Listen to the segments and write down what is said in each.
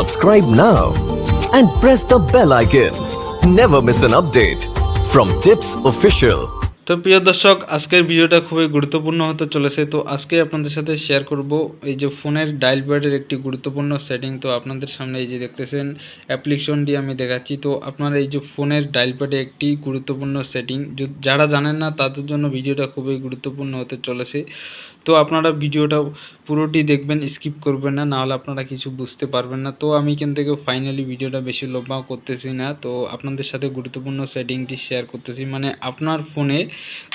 Subscribe now and press the bell icon. Never miss an update from Tips Official. তো প্রিয় দর্শক, আজকের ভিডিওটা খুবই গুরুত্বপূর্ণ হতে চলেছে। তো আজকে আপনাদের সাথে শেয়ার করব এই যে ফোনের ডায়াল প্যাডের একটি গুরুত্বপূর্ণ সেটিং তো আপনাদের সামনে এই যে দেখতেছেন অ্যাপ্লিকেশনটি আমি দেখাচ্ছি। তো আপনার এই যে ফোনের ডায়াল প্যাডে একটি গুরুত্বপূর্ণ সেটিং যারা জানেন না, তাদের জন্য ভিডিওটা খুবই গুরুত্বপূর্ণ হতে চলেছে। তো আপনারা ভিডিওটা পুরোটি দেখবেন স্কিপ করবেন না, নাহলে আপনারা কিছু বুঝতে পারবেন না। তো আমি এখান থেকে ফাইনালি ভিডিওটা বেশি লম্বা করতেছি না। তো আপনাদের সাথে গুরুত্বপূর্ণ সেটিংটি শেয়ার করতেছি। মানে আপনার ফোনে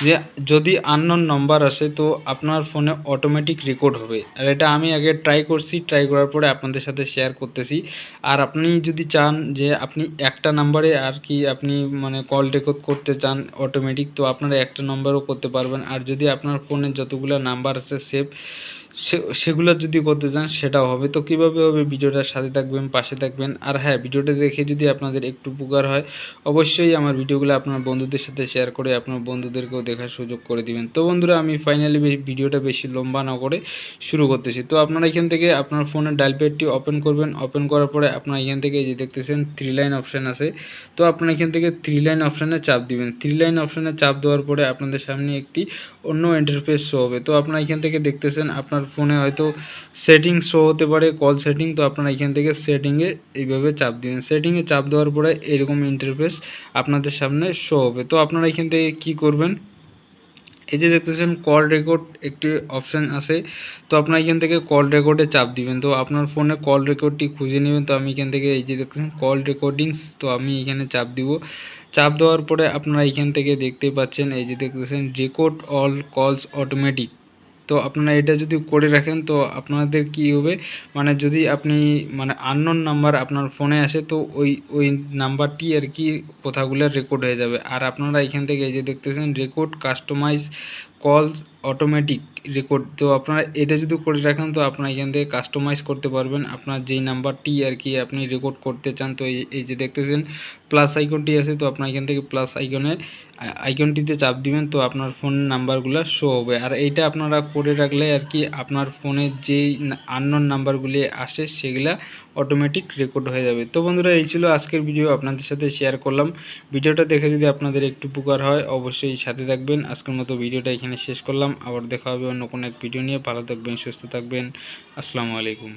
যে যদি আননোন নাম্বার আসে, তো আপনার ফোনে অটোমেটিক রেকর্ড হবে। আর এটা আমি আগে ট্রাই করছি ট্রাই করার পরে আপনাদের সাথে শেয়ার করতেছি। আর আপনি যদি চান যে আপনি একটা নাম্বারে আর কি আপনি মানে কল রেকর্ড করতে চান অটোমেটিক তো আপনারা একটা নাম্বারও করতে পারবেন। আর যদি আপনার ফোনে যতগুলো নাম্বার আছে সেভ সে, সেগুলো যদি করতে চান, সেটাও হবে। তো কীভাবে হবে? ভিডিওটার সাথে থাকবেন, পাশে থাকবেন। আর হ্যাঁ ভিডিওটা দেখে যদি আপনাদের একটু উপকার হয়, অবশ্যই আমার ভিডিওগুলো আপনার বন্ধুদের সাথে শেয়ার করে আপনার বন্ধুদেরকেও দেখার সুযোগ করে দিবেন। তো বন্ধুরা, আমি ফাইনালি ভিডিওটা বেশি লম্বা না করে শুরু করতেছি। তো আপনারা এখান থেকে আপনার ফোনের ডায়াল প্যাডটি ওপেন করবেন। ওপেন করার পরে আপনারা এখান থেকে যে দেখতেছেন থ্রি লাইন অপশান আছে। তো আপনারা এখান থেকে থ্রি লাইন অপশানে চাপ দিবেন। থ্রি লাইন অপশানে চাপ দেওয়ার পরে আপনাদের সামনে একটি অন্য ইন্টারফেস শো হবে। তো আপনারা এখান থেকে দেখতেছেন, আপনার ফোনে হয়তো সেটিং শো হতে পারে কল সেটিং তো আপনারা এখান থেকে সেটিংয়ে এইভাবে চাপ দিবেন। সেটিংয়ে চাপ দেওয়ার পরে এরকম ইন্টারফেস আপনাদের সামনে শো হবে। তো আপনারা এখান থেকে কি করবেন? এই যে দেখতেছেন কল রেকর্ড একটি অপশান আছে। তো আপনার এখান থেকে কল রেকর্ডে চাপ দিবেন। তো আপনার ফোনে কল রেকর্ডটি খুঁজে নেবেন। তো আমি এখান থেকে এই যে দেখতেছেন কল রেকর্ডিংস তো আমি এখানে চাপ দিব। চাপ দেওয়ার পরে আপনারা এখান থেকে দেখতে পাচ্ছেন, এই যে দেখতেছেন রেকর্ড অল কলস অটোমেটিক তো আপনারা এটা যদি করে রাখেন, তো আপনাদের কি হবে? মানে যদি আপনি মানে আননোন নাম্বার আপনার ফোনে আসে, তো ওই ওই নাম্বারটি আর কি কথাগুলো রেকর্ড হয়ে যাবে। আর আপনারা এখান থেকে যে দেখতেছেন record customise calls automatic record তো আপনারা এটা যদি করে রাখেন, তো আপনারা এখান থেকে কাস্টমাইজ করতে পারবেন। আপনার যেই নাম্বারটি আর কি আপনি রেকর্ড করতে চান, তো এই যে দেখতেছেন প্লাস আইকনটি আছে, তো আপনার এখান থেকে প্লাস আইকনে আইকনটিতে চাপ দিবেন, তো আপনার ফোন নাম্বারগুলো শো হবে। আর এইটা আপনারা করে রাখলে আর কি আপনার ফোনে যেই আননোন নাম্বারগুলি আসে, সেগুলা অটোমেটিক রেকর্ড হয়ে যাবে। তো বন্ধুরা, এই ছিল আজকের ভিডিও আপনাদের সাথে শেয়ার করলাম। ভিডিওটা দেখে যদি আপনাদের একটু উপকার হয়, অবশ্যই সাথে থাকবেন। আজকের মতো ভিডিওটা এখানে শেষ করলাম। আবার দেখা হবে অন্য কোনো এক ভিডিও নিয়ে। ভালো থাকবেন, সুস্থ থাকবেন। আসসালামু আলাইকুম।